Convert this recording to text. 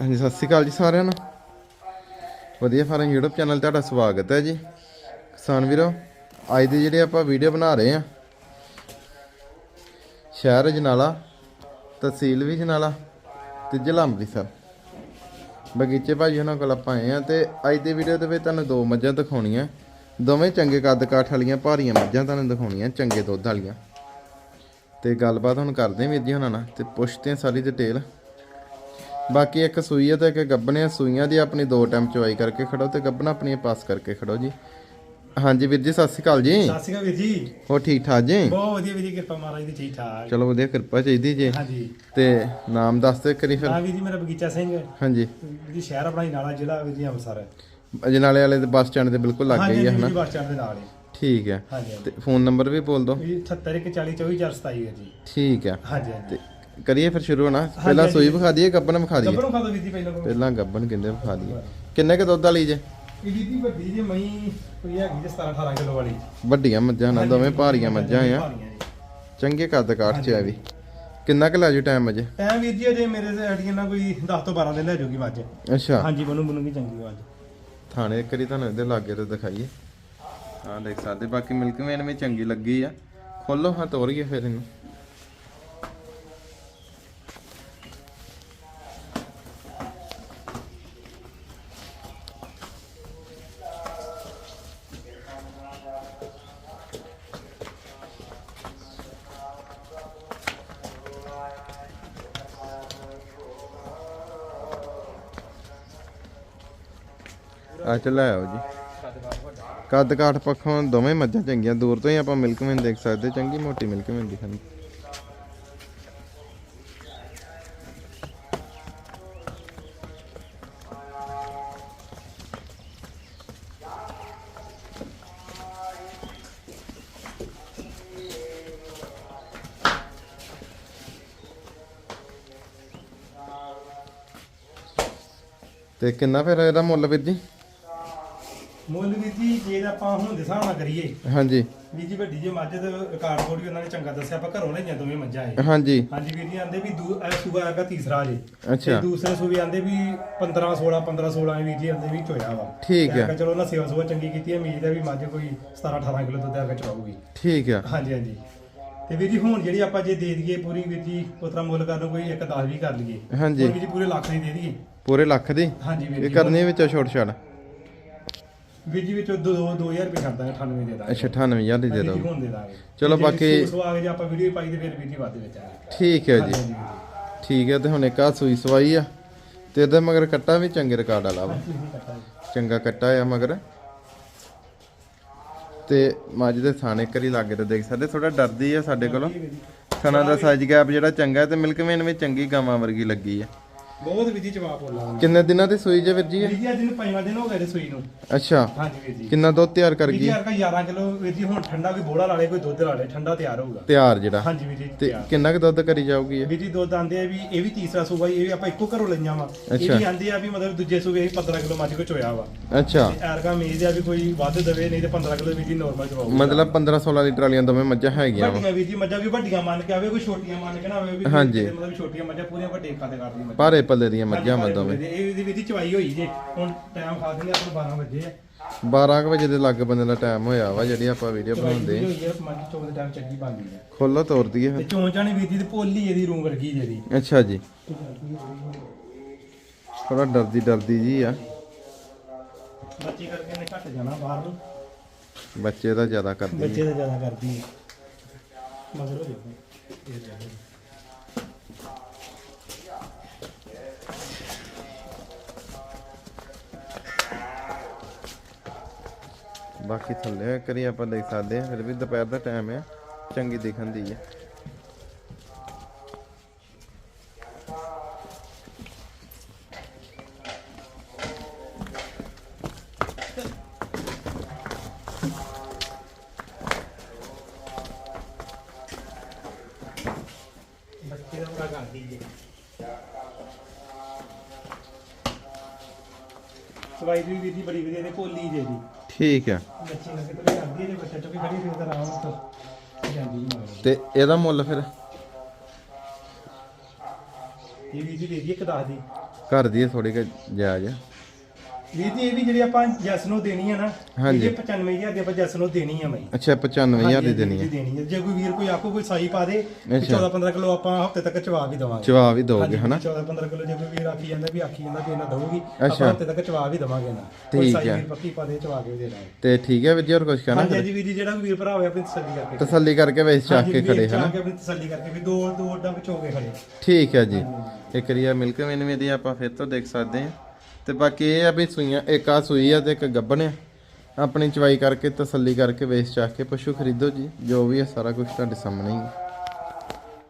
ਹਾਂਜੀ, ਸਤਿ ਸ਼੍ਰੀ ਅਕਾਲ ਜੀ ਸਾਰਿਆਂ ਨੂੰ। ਵਧੀਆ ਫਾਰਮ YouTube ਚੈਨਲ ਤੁਹਾਡਾ ਸਵਾਗਤ ਹੈ ਜੀ। ਕਿਸਾਨ ਵੀਰੋ, ਅੱਜ ਦੇ ਜਿਹੜੇ ਆਪਾਂ ਵੀਡੀਓ ਬਣਾ ਰਹੇ ਆ ਸ਼ਹਿਰ ਜਨਾਲਾ ਤਹਿਸੀਲ ਵੀ ਜਨਾਲਾ ਤੇ ਜ਼ਿਲ੍ਹਾ ਅੰਮ੍ਰਿਤਸਰ। ਬਗੀਚੇ ਭਾਜੀ ਉਹਨਾਂ ਕੋਲ ਆਪਾਂ ਆਏ ਆ ਤੇ ਅੱਜ ਦੀ ਵੀਡੀਓ ਦੇ ਵਿੱਚ ਤੁਹਾਨੂੰ ਦੋ ਮੱਝਾਂ ਦਿਖਾਉਣੀਆਂ। ਦੋਵੇਂ ਚੰਗੇ ਕੱਦ ਕਾਠ ਵਾਲੀਆਂ, ਭਾਰੀਆਂ ਮੱਝਾਂ ਤੁਹਾਨੂੰ ਦਿਖਾਉਣੀਆਂ, ਚੰਗੇ ਦੁੱਧ ਵਾਲੀਆਂ। ਤੇ ਗੱਲਬਾਤ ਹੁਣ ਕਰਦੇ ਹਾਂ ਵੀਰ ਜੀ ਉਹਨਾਂ ਨਾਲ ਤੇ ਪੁੱਛਦੇ ਹਾਂ ਸਾਰੀ ਡਿਟੇਲ ਬਾਕੀ ਇੱਕ ਸੂਈ ਹੈ ਤੇ ਇੱਕ ਗੱਬਣੇ ਆ। ਸੂਈਆਂ ਦੀ ਆਪਣੀ ਦੋ ਟਾਈਮ ਚਵਾਈ ਕਰਕੇ ਖੜੋ ਤੇ ਗੱਬਣਾ ਆਪਣੀਆਂ ਪਾਸ ਕਰਕੇ ਖੜੋ ਜੀ। ਹਾਂਜੀ ਵੀਰ ਜੀ ਸਤਿ ਸ਼੍ਰੀ ਅਕਾਲ ਜੀ। ਸਤਿ ਸ਼੍ਰੀ ਅਕਾਲ ਵੀਰ ਜੀ। ਹੋ ਠੀਕ ਠਾਕ ਜੀ? ਬਹੁਤ ਵਧੀਆ ਵੀਰ ਜੀ ਕਿਰਪਾ ਮਹਾਰਾਜ ਦੀ ਠੀਕ ਠਾਕ। ਚਲੋ ਵਧੀਆ ਕਿਰਪਾ ਚਾਹੀਦੀ ਜੀ। ਹਾਂਜੀ। ਤੇ ਨਾਮ ਦੱਸ ਦਿਓ ਕਰੀ ਫਿਰ। ਹਾਂ ਵੀਰ ਜੀ ਮੇਰਾ ਬਗੀਚਾ ਸਿੰਘ। ਹਾਂਜੀ। ਜੀ ਸ਼ਹਿਰ ਆਪਣਾ ਹੀ ਨਾਲਾ ਜ਼ਿਲ੍ਹਾ ਵੀਰ ਜੀ ਅੰਮ੍ਰਿਤਸਰ। ਅਜਨਾਲੇ ਵਾਲੇ ਦੇ ਬੱਸ ਸਟੈਂਡ ਦੇ ਬਿਲਕੁਲ ਲੱਗ ਗਈ ਹੈ ਹਨਾ? ਜੀ ਬੱਸ ਸਟੈਂਡ ਦੇ ਨਾਲ ਹੀ। ਠੀਕ ਹੈ। ਹਾਂਜੀ ਤੇ ਫੋਨ ਨੰਬਰ ਵੀ ਬੋਲ ਦਿਓ। ਵੀਰ 7814424427 ਵੀਰ ਜੀ। ਠੀਕ ਹੈ। ਹਾਂਜੀ ਹਾਂਜੀ। ਤੇ ਕਰੀਏ ਫਿਰ ਸ਼ੁਰੂ ਹੋਣਾ ਪਹਿਲਾਂ। ਸੂਈ ਵਿਖਾ ਦਈਏ ਗੱਬਣ ਵਿਖਾ ਦਈਏ? ਗੱਬਰੋਂ ਖਾਦੋ ਵੀਰ ਜੀ ਪਹਿਲਾਂ ਪਹਿਲਾਂ ਗੱਬਣ ਕਿੰਨੇ ਵਿਖਾ ਦਈਏ? ਕਿੰਨੇ ਕ ਦੁੱਧ ਵਾਲੀ ਜੇ? ਇਹ ਵੱਡੀ ਜੀ ਮਈ ਕੋਈ ਹੈਗੀ ਜੀ 17 18 ਕਿਲੋ ਵਾਲੀ। ਵੱਡੀਆਂ ਮੱਝਾਂ ਨਾ ਦੋਵੇਂ ਭਾਰੀਆਂ ਮੱਝਾਂ ਆ। ਚੰਗੇ ਕੱਦ ਕਾਠ ਚ ਆ ਵੀ। ਕਿੰਨਾ ਕੁ ਲੈ ਜੂ ਟਾਈਮ ਅਜੇ? ਟਾਈਮ ਵੀਰ ਜੀ ਅਜੇ ਮੇਰੇ ਸਾਡੀਆਂ ਨਾਲ ਕੋਈ 10 ਤੋਂ 12 ਦਿਨ ਲੈ ਜਾਊਗੀ ਮੱਝ। ਅੱਛਾ। ਹਾਂਜੀ ਬਣੂ ਬਣੂਗੀ ਚੰਗੀ ਮੱਝ। ਥਾਣੇ ਇੱਕ ਵਾਰੀ ਤੁਹਾਨੂੰ ਇਹਦੇ ਲਾਗੇ ਤੇ ਦਿਖਾਈਏ। ਹਾਂ ਦੇਖ ਸਕਦੇ। ਬਾਕੀ ਮਿਲਕ ਮੈਨ ਵੀ ਚੰਗੀ ਲੱਗੀ ਆ। ਖੋਲੋ ਹਾਂ ਤੋਰੀਏ ਫਿਰ ਇਹਨੂੰ। ਆ ਚ ਲੈ ਆਓ ਜੀ। ਕੱਦ ਕਾਠ ਪੱਖੋਂ ਦੋਵੇਂ ਮੱਝਾਂ ਚੰਗੀਆਂ, ਦੂਰ ਤੋਂ ਹੀ ਆਪਾਂ ਮਿਲਕ ਦੇਖ ਸਕਦੇ, ਚੰਗੀ ਮੋਟੀ ਮਿਲਕ ਮੈਨ ਤੇ ਕਿੰਨਾ ਫਿਰ ਇਹਦਾ ਮੁੱਲ ਵੀਰ ਜੀ? ਮੁੱਲ ਵੀਰ ਜੀ ਜੇ ਤਾਂ ਆਪਾਂ ਹੁਣ ਦੇ ਹਿਸਾਬ ਨਾਲ ਕਰੀਏ ਹਾਂਜੀ। ਵੀਰ ਜੀ ਵੱਡੀ ਜੇ ਮੱਝ ਤੇ ਰਿਕਾਰਡ ਕੋਡ ਵੀ ਉਹਨਾਂ ਨੇ ਚੰਗਾ ਦੱਸਿਆ ਆਪਾਂ ਘਰੋਂ ਲਈਆਂ ਦੋਵੇਂ ਮੱਝਾਂ ਇਹ। ਹਾਂਜੀ। ਹਾਂਜੀ ਵੀਰ ਜੀ ਆਂਦੇ ਵੀ ਦੂ ਇਹ ਸੂਬਾ ਤੀਸਰਾ ਜੇ। ਅੱਛਾ। ਤੇ ਦੂਸਰੇ ਸੂਬੇ ਆਂਦੇ ਵੀ 15 16 15 16 ਵੀਰ ਜੀ ਆਂਦੇ ਵੀ ਚੋਇਆ ਵਾ। ਠੀਕ ਤੇ ਚਲੋ ਨਾ ਸੇਵਾ ਸੁਵਾ ਚੰਗੀ ਕੀਤੀ ਹੈ ਉਮੀਦ ਹੈ ਵੀ ਮੱਝ ਕੋਈ 17 18 ਕਿਲੋ ਦੁੱਧ ਆ ਕੇ ਚਵਾਉਗੀ ਠੀਕ ਆ। ਹਾਂਜੀ ਹਾਂਜੀ। ਤੇ ਵੀਰ ਜੀ ਹੁਣ ਜਿਹੜੀ ਆਪਾਂ ਜੇ ਦੇ ਦਈਏ ਪੂਰੀ ਵੀਰ ਜੀ ਉਤਰਾ ਮੁੱਲ ਕਰਨ ਨੂੰ ਕੋਈ ਇੱਕ 10 ਵੀ ਕਰ ਲਈਏ। ਹਾਂਜੀ। ਹੁਣ ਵੀਰ ਜੀ ਪੂਰੇ ਲੱਖ ਦੀ ਦੇ ਦਈਏ। ਪੂਰੇ ਲੱਖ ਦੀ? ਹਾਂਜੀ ਵੀਰ ਇਹ ਜੀ। ਕਰਨੀ ਵਿੱਚੋਂ ਛੋਟ ਛਾੜ ਵੀਰ ਜੀ ਵਿੱਚੋਂ 2 2000 ਰੁਪਏ ਕਰਦਾ 98 ਦੇ ਦਾਂਗੇ। ਅੱਛਾ 98000 ਦੀ ਦੇ ਵੀਰ ਦੋ। ਜੀ ਹੁਣ ਦੇ ਦਾਂਗੇ। ਚਲੋ ਜੇ ਬਾਕੀ- ਕੇ ਜੇ ਆਪਾਂ ਵੀਡੀਓ ਪਾਈ ਤੇ ਫਿਰ ਵੀਰ ਜੀ ਵੱਧ ਵਿੱਚ ਆ ਠੀਕ ਹੈ ਜੀ। ਠੀਕ ਹੈ ਤੇ ਹੁਣ ਇੱਕ ਆ ਸੂਈ ਸਵਾਈ ਆ। ਤੇ ਇਹਦੇ ਮਗਰ ਕੱਟਾ ਵੀ ਚੰਗੇ ਰਿਕਾਰਡ ਵਾਲਾ ਵਾ। ਚੰਗਾ ਕੱਟਾ ਆ ਮਗਰ। ਤੇ ਮੱਝ ਦੇ ਥਾਣੇ ਕਰੀ ਲਾਗੇ ਤੇ ਦੇਖ ਸਕਦੇ ਥੋੜਾ ਡਰਦੀ ਆ ਸਾਡੇ ਕੋਲੋਂ। ਥਣਾ ਦਾ ਸਾਈਜ਼ ਗੈਪ ਜਿਹੜਾ ਚੰਗਾ ਤੇ ਮਿਲਕ ਮੈਨ ਵੀ ਚੰਗੀ ਗਾਵਾਂ ਵਰਗੀ ਲੱਗੀ ਆ। ਬਹੁਤ ਜੀ ਜਵਾਬ ਬੋਲਾਂ ਕਿੰਨੇ ਦਿਨਾਂ ਦੀ ਸੂਈ ਜੇ ਵੀਰ ਜੀ? ਇਹ? ਵੀਰ ਜੀ ਅੱਜ ਨੂੰ ਪੰਜਵਾਂ ਦਿਨ ਹੋ ਗਿਆ ਜੀ ਸੂਈ ਨੂੰ। ਅੱਛਾ। ਹਾਂਜੀ ਵੀਰ ਜੀ। ਕਿੰਨਾ ਦੁੱਧ ਤਿਆਰ ਕਰ ਵੀਰ ਜੀ ਗਈ ਯਾਰ ਕਾ 11 ਕਿਲੋ ਵੀਰ ਜੀ ਹੁਣ ਠੰਡਾ ਕੋਈ ਬੋੜਾ ਲਾ ਲੇ ਕੋਈ ਦੁੱਧ ਲਾ ਲੇ ਠੰਡਾ ਤਿਆਰ ਹੋਊਗਾ। ਤਿਆਰ ਜਿਹੜਾ। ਹਾਂਜੀ ਵੀਰ ਜੀ ਤੇ ਤਿਆਰ। ਕਿੰਨਾ ਕੁ ਦੁੱਧ ਕਰੀ ਜਾਊਗੀ ਇਹ? ਵੀਰ ਜੀ ਦੁੱਧ ਆਂਦੇ ਆ ਵੀ ਇਹ ਵੀ ਤੀਸਰਾ ਸੂਬਾ ਇਹ ਵੀ ਆਪਾਂ ਇੱਕੋ ਘਰੋਂ ਲਈਆਂ ਵਾ। ਇਹ ਅੱਛਾ। ਵੀ ਆਂਦੇ ਆ ਵੀ ਮਤਲਬ ਦੂਜੇ ਸੂਬੇ ਇਹ 15 ਕਿਲੋ ਮੱਝ ਕੋ ਚੋਇਆ ਵਾ। ਅੱਛਾ। ਐਰਗਾ ਉਮੀਦ ਆ ਵੀ ਕੋਈ ਵੱਧ ਦੇਵੇ ਨਹੀਂ ਤੇ 15 ਕਿਲੋ ਵੀਰ ਜੀ ਨੋਰਮਲ ਚਵਾਊਗਾ ਮਤਲਬ 15 16 ਲੀਟਰ ਵਾਲੀਆਂ ਦੋਵੇਂ ਮੱਝਾਂ ਹੈਗੀਆਂ ਵਾ। ਵੱਡੀਆਂ ਵੀਰ ਜੀ ਮੱਝਾਂ ਵੀ ਵੱਡੀਆਂ ਮੰਨ ਕੇ ਆਵੇ ਕੋਈ ਛੋਟੀਆਂ ਮੰਨ ਕੇ ਨਾ ਆਵੇ ਵੀ ਹਾਂਜੀ। ਮਤਲਬ ਛੋਟੀਆਂ ਮੱਝਾਂ ਪੂਰੀਆਂ ਵੱਡੇ ਖਾਦੇ ਕਰਦੀਆਂ ਮੱਝਾਂ। ਭਾਰੇ ਪੱਲੇ ਦੀਆਂ ਮੱਝਾਂ ਹਾਂਜੀ, ਦੋਵੇਂ। ਇਹ ਇਹਦੀ ਜੀ ਚਵਾਈ ਹੋਈ ਜੇ। ਹੁਣ ਟਾਈਮ ਖਾ ਦਿੰਦੇ ਆਪਾਂ 12 ਵਜੇ ਆ। 12 ਕੁ ਵਜੇ ਦੇ ਲੱਗ ਬੰਦੇ ਦਾ ਟਾਈਮ ਹੋਇਆ ਵਾ ਜਿਹੜੀ ਆਪਾਂ ਵੀਡੀਓ ਚਵਾਈ ਬਣਾਉਂਦੇ ਹੋਈ ਹੈ ਮੱਝ ਚੋਂ ਦੇ ਟਾਈਮ ਚੰਗੀ ਬਣਦੀ ਹੈ ਖੋਲੋ ਤੋੜ ਦਈਏ ਤੇ ਫਿਰ ਚੋਂ ਚਾਣੀ ਵੀਰ ਜੀ ਦੀ ਭੋਲੀ ਇਹਦੀ ਰੂਮ ਵਰਗੀ ਜਿਹਦੀ ਅੱਛਾ ਜੀ। ਥੋੜਾ ਡਰਦੀ ਡਰਦੀ ਜੀ ਆ। ਬੱਚੇ ਕਰਕੇ ਨੇ ਘੱਟ ਜਾਣਾ ਬਾਹਰ ਨੂੰ। ਬੱਚੇ ਦਾ ਜ਼ਿਆਦਾ ਕਰਦੀ ਬੱਚੇ ਤਾਂ ਜ਼ਿਆਦਾ ਕਰਦੀ ਹੈ ਮਗਰ ਹੋ ਇਹ ਜਾਓ। ਬਾਕੀ ਥੱਲੇ ਕਰੀ ਆਪਾਂ ਦੇਖ ਸਕਦੇ ਹਾਂ ਫਿਰ ਵੀ ਦੁਪਹਿਰ ਦਾ ਟਾਈਮ ਆ, ਚੰਗੀ ਦਿਖਣ ਦੀ ਆ। ਬੱਚੇ ਦਾ ਬੜਾ ਕਰਦੀ ਜੇ ਸਵਾਈ ਦੀ ਵੀਰ ਜੀ ਬੜੀ ਵਧੀਆ ਤੇ ਭੋਲੀ ਜੇ ਦੀ ਠੀਕ ਆ ਬੱਚੇ ਲੱਗੇ ਤਾਂ ਕਰਦੀ ਹੈ। ਜੇ ਬੱਚਾ ਚੁੱਕੀ ਖੜੀ ਫਿਰ ਤਾਂ ਆਰਾਮ ਨਾਲ ਜਾਂਦੀ ਜੀ ਮਗਰ ਤੇ ਇਹਦਾ ਮੁੱਲ ਫਿਰ? ਇਹ ਵੀਰ ਜੀ ਦੇ ਦੀ ਇੱਕ ਦੱਸ ਦੀ। ਘਰ ਦੀ ਥੋੜੀ ਕੁ ਜਾਇਜ਼। ਵੀਰ ਜੀ ਇਹ ਵੀ ਜਿਹੜੀ ਆਪਾਂ ਜੈਸ ਨੂੰ ਦੇਣੀ ਆ ਨਾ ਹਾਂਜੀ। ਇਹ 95000 ਦੀ ਆਪਾਂ ਜੈਸ ਨੂੰ ਦੇਣੀ ਆ ਮੈਂ ਅੱਛਾ 95000 ਦੀ ਦੇਣੀ ਹੈ ਦੇਣੀ ਹੈ ਜੇ ਕੋਈ ਵੀਰ ਕੋਈ ਆਖੋ ਕੋਈ ਸਾਈ ਪਾ ਦੇ ਅੱਛਾ। 14 15 ਕਿਲੋ ਆਪਾਂ ਹਫ਼ਤੇ ਤੱਕ ਚਵਾ ਵੀ ਦਵਾਂਗੇ। ਚਵਾ ਵੀ ਦੋਗੇ ਹਨਾ? 14 15 ਕਿਲੋ ਜੇ ਕੋਈ ਵੀਰ ਆਖੀ ਜਾਂਦਾ ਵੀ ਆਖੀ ਜਾਂਦਾ ਵੀ ਇਹਨਾਂ ਦਊਗੀ ਅੱਛਾ। ਆਪਾਂ ਹਫ਼ਤੇ ਤੱਕ ਚਵਾ ਵੀ ਦਵਾਂਗੇ ਨਾ। ਕੋਈ ਠੀਕ ਸਾਈ ਹੈ। ਵੀਰ ਪੱਕੀ ਪਾ ਦੇ ਚਵਾ ਕੇ ਵੀ ਦੇ ਦਾਂਗੇ। ਤੇ ਠੀਕ ਹੈ ਵੀਰ ਜੀ ਹੋਰ ਕੁਝ ਕਹਿਣਾ ਹਾਂਜੀ ਹਾਂਜੀ ਵੀਰ ਜੀ ਜਿਹੜਾ ਕੋਈ ਵੀਰ ਭਰਾ ਹੋਵੇ ਆਪਣੀ ਤਸੱਲੀ ਕਰਕੇ। ਤਸੱਲੀ ਕਰਕੇ ਵੇਚ ਚੱਕ ਹਾਂਜੀ, ਕੇ ਖੜੇ ਹਨਾ? ਕੇ ਆਪਣੀ ਤਸੱਲੀ ਕਰਕੇ ਵੀ ਦੋ ਦੋ ਡੰਗ ਚੋਗੇ ਖੜੇ। ਠੀਕ ਹੈ ਜੀ। ਇੱਕ ਰੀਆ ਮਿਲਕ ਮੈਨ ਵੀ ਦੀ ਆਪਾਂ ਫਿਰ ਤੋਂ ਦੇਖ ਸਕਦੇ ਹਾਂ। ਤੇ ਬਾਕੀ ਇਹ ਆ ਵੀ ਸੂਈਆਂ, ਇੱਕ ਆ ਸੂਈ ਆ ਤੇ ਇੱਕ ਗੱਬਨ ਆ। ਆਪਣੀ ਚਵਾਈ ਕਰਕੇ ਤਸੱਲੀ ਕਰਕੇ ਵੇਚ ਚੱਕ ਕੇ ਪਸ਼ੂ ਖਰੀਦੋ ਜੀ, ਜੋ ਵੀ ਹੈ ਸਾਰਾ ਕੁਝ ਤੁਹਾਡੇ ਸਾਹਮਣੇ ਹੀ ਹੈ